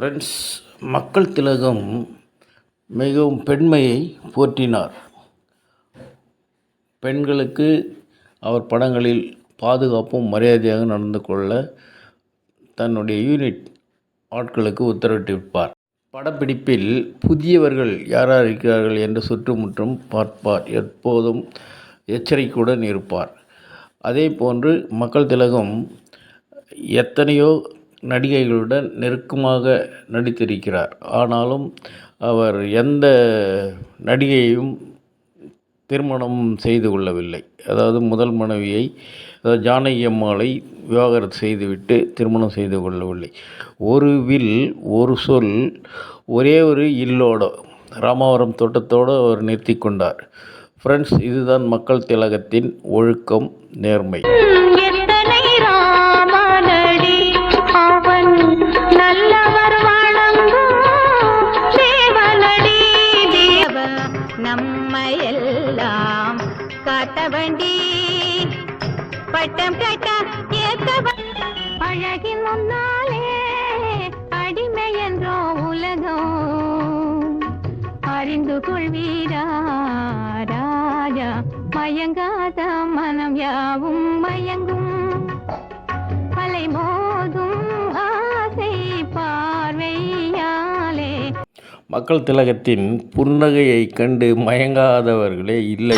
Friends மக்கள் திலகம் மிகவும் பெண்மையை போற்றினார். பெண்களுக்கு அவர் படங்களில் பாதுகாப்பும் மரியாதையாக நடந்து கொள்ள தன்னுடைய யூனிட் ஆட்களுக்கு உத்தரவிட்டிருப்பார் படப்பிடிப்பில் புதியவர்கள் யாராக இருக்கிறார்கள் என்று சுற்றுமுற்றும் பார்ப்பார். எப்போதும் எச்சரிக்கையுடன் இருப்பார். அதே போன்று மக்கள் திலகம் எத்தனையோ நடிகைகளுடன் நெருக்கமாக நடித்திருக்கிறார். ஆனாலும் அவர் எந்த நடிகையையும் திருமணம் செய்து கொள்ளவில்லை. அதாவது முதல் மனைவியை அதாவது ஜானகி அம்மாளை விவாகரத்து செய்துவிட்டு திருமணம் செய்து கொள்ளவில்லை. ஒரு வில் ஒரு சொல் ஒரே ஒரு இல்லோட ராமாவரம் தோட்டத்தோடு அவர் நிறுத்தி கொண்டார். ஃப்ரெண்ட்ஸ் இதுதான் மக்கள் திலகத்தின் ஒழுக்கம் நேர்மை. நம்மையெல்லாம் காட்ட வண்டி பட்டம் கட்ட ஏத்த அழகி முன்னாலே அடிமை என்றோ உலகம். அறிந்து கொள்வீரா ராஜா மயங்காத மனம் யாவும் மயங்கும். அலைமோ மக்கள் திலகத்தின் புன்னகையை கண்டு மயங்காதவர்களே இல்லை.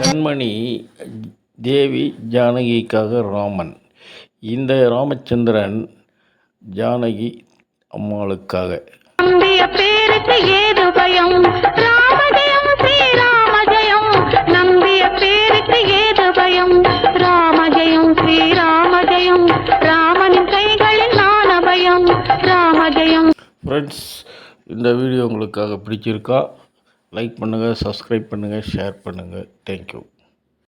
கண்மணி தேவி ஜானகிக்காக ராமன். இந்த ராமச்சந்திரன் ஜானகி அம்மாளுக்காக. ஏது பயம்? ராமஜயம் ஃப்ரெண்ட்ஸ் இந்த வீடியோ உங்களுக்காக பிடிச்சிருக்கா? லைக் பண்ணுங்கள் சப்ஸ்கிரைப் பண்ணுங்கள் ஷேர் பண்ணுங்கள் தேங்க்யூ